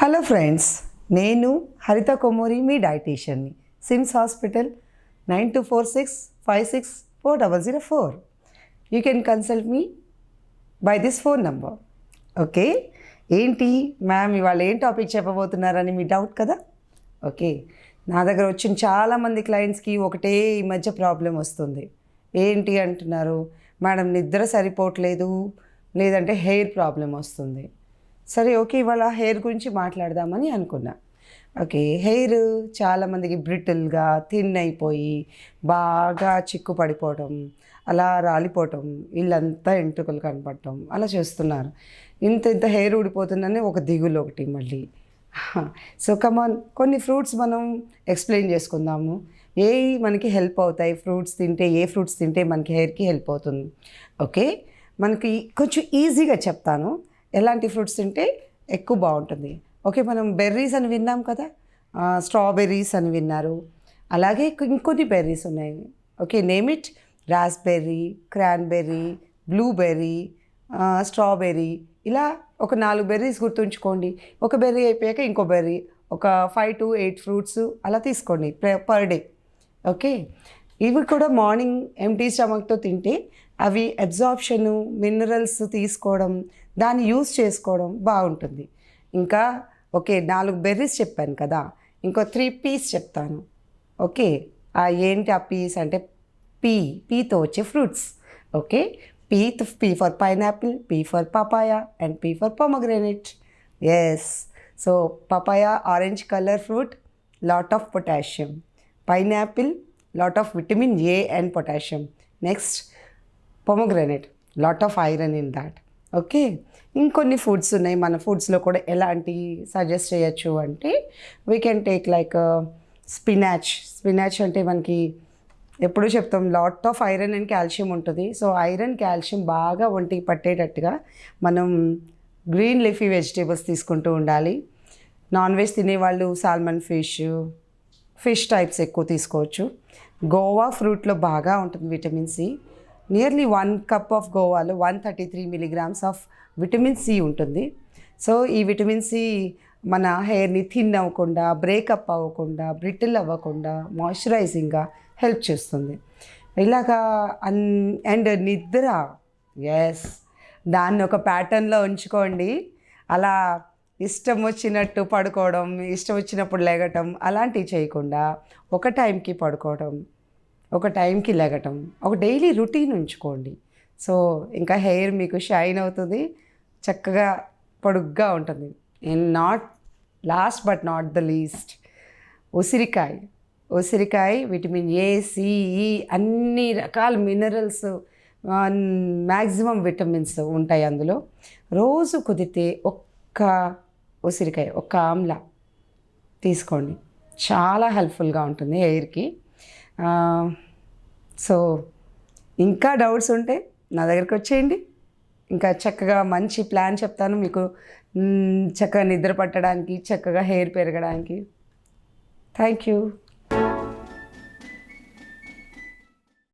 Hello friends నేను హరిత కొమ్మూరి మీ డైటీషియన్ని SIMS hospital nine two four six five six four double zero four you can consult me by this phone number okay ఏంటి ma'am ఇవాళ ఏం topic చెప్పబోతున్నారని మీ doubt కదా? Okay నా దగ్గర వచ్చిన చాలామంది క్లయింట్స్కి ఒకటే ఈ మధ్య ప్రాబ్లం వస్తుంది. ఏంటి అంటున్నారు? మేడం నిద్ర సరిపోవట్లేదు. లేదంటే హెయిర్ ప్రాబ్లం వస్తుంది. సరే ఓకే ఇవాళ హెయిర్ గురించి మాట్లాడదామని అనుకున్నా. ఓకే హెయిర్ చాలామందికి బ్రిటిల్గా థిన్ అయిపోయి బాగా చిక్కు పడిపోవటం అలా రాలిపోవటం వీళ్ళంతా ఎంట్రుకలు కనపడటం అలా చేస్తున్నారు. ఇంత ఇంత హెయిర్ ఊడిపోతుందని ఒక దిగులు ఒకటి మళ్ళీ. సో కమాన్ కొన్ని ఫ్రూట్స్ మనం ఎక్స్ప్లెయిన్ చేసుకుందాము. ఏ మనకి హెల్ప్ అవుతాయి? ఫ్రూట్స్ తింటే ఏ ఫ్రూట్స్ తింటే మనకి హెయిర్కి హెల్ప్ అవుతుంది? ఓకే మనకి కొంచెం ఈజీగా చెప్తాను. ఎలాంటి ఫ్రూట్స్ తింటే ఎక్కువ బాగుంటుంది. ఓకే మనం బెర్రీస్ అని విన్నాం కదా? స్ట్రాబెర్రీస్ అని విన్నారు. అలాగే ఇంకొన్ని బెర్రీస్ ఉన్నాయి. Okay name it raspberry cranberry blueberry strawberry. ఇలా ఒక నాలుగు బెర్రీస్ గుర్తుంచుకోండి. ఒక బెర్రీ అయిపోయాక ఇంకో బెర్రీ. ఒక ఫైవ్ టు ఎయిట్ ఫ్రూట్స్ అలా తీసుకోండి పర్ డే. ఓకే ఇవి కూడా మార్నింగ్ ఎంటీ స్టమక్తో తింటే అవి అబ్జార్ప్షను మినరల్స్ తీసుకోవడం దాన్ని యూస్ చేసుకోవడం బాగుంటుంది. ఇంకా ఓకే నాలుగు బెర్రీస్ చెప్పాను కదా ఇంకో త్రీ పీస్ చెప్తాను. ఓకే ఆ ఏంటి ఆ పీస్ అంటే పీ పీతో వచ్చే fruits. Okay P P for pineapple P for papaya and P for pomegranate. Yes so papaya orange colour fruit lot of potassium. Pineapple lot of vitamin A and potassium. Next pomegranate lot of iron in that okay ఇంకొన్ని foods ఉన్నాయి. మన ఫుడ్స్లో కూడా ఎలాంటి suggest చేయొచ్చు అంటే we can take like spinach spinach అంటే మనకి ఎప్పుడూ చెప్తాం lot of iron and calcium ఉంటుంది. సో ఐరన్ కాల్షియం బాగా ఒంటికి పట్టేటట్టుగా మనం గ్రీన్ లీఫీ వెజిటేబుల్స్ తీసుకుంటూ ఉండాలి. నాన్ వెజ్ తినేవాళ్ళు సాల్మన్ ఫిష్ ఫిష్ టైప్స్ ఎక్కువ తీసుకోవచ్చు. గోవా ఫ్రూట్లో బాగా ఉంటుంది vitamin C nearly one cup of గోవాలో one thirty three milligrams of vitamin C ఉంటుంది. సో ఈ విటమిన్ సి మన హెయిర్ని థిన్ అవ్వకుండా బ్రేకప్ అవ్వకుండా బ్రిటిల్ అవ్వకుండా మాయిశ్చరైజింగ్గా హెల్ప్ చేస్తుంది. ఇలాగా అన్ అండ్ నిద్ర ఎస్ దాన్ని ఒక ప్యాటర్న్లో ఉంచుకోండి. అలా ఇష్టం వచ్చినట్టు పడుకోవడం ఇష్టం వచ్చినప్పుడు లేగటం అలాంటివి చేయకుండా ఒక టైంకి పడుకోవడం. ఒక టైంకి లెగటం. ఒక డైలీ రొటీన్ ఉంచుకోండి. సో ఇంకా హెయిర్ మీకు షైన్ అవుతుంది. చక్కగా పొడుగ్గా ఉంటుంది. And not last but not the least ఉసిరికాయ. ఉసిరికాయ విటమిన్ ఏ సిఈ అన్ని రకాల మినరల్స్ మ్యాక్సిమం విటమిన్స్ ఉంటాయి అందులో. రోజు కుదిరితే ఒక్క ఉసిరికాయ ఒక్క ఆమ్లా తీసుకోండి. చాలా హెల్ప్ఫుల్గా ఉంటుంది హెయిర్కి. సో ఇంకా డౌట్స్ ఉంటే నా దగ్గరికి వచ్చేయండి. ఇంకా చక్కగా మంచి ప్లాన్ చెప్తాను. మీకు చక్కగా నిద్ర పట్టడానికి చక్కగా హెయిర్ పెరగడానికి. Thank you.